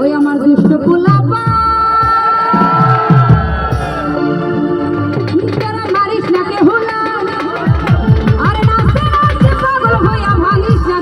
ওই আমার দুষ্ট পোলাপা। মারিস না কে হুলা? আরে নাচতে নাচতে পাগল হইয়া ভাঙিস না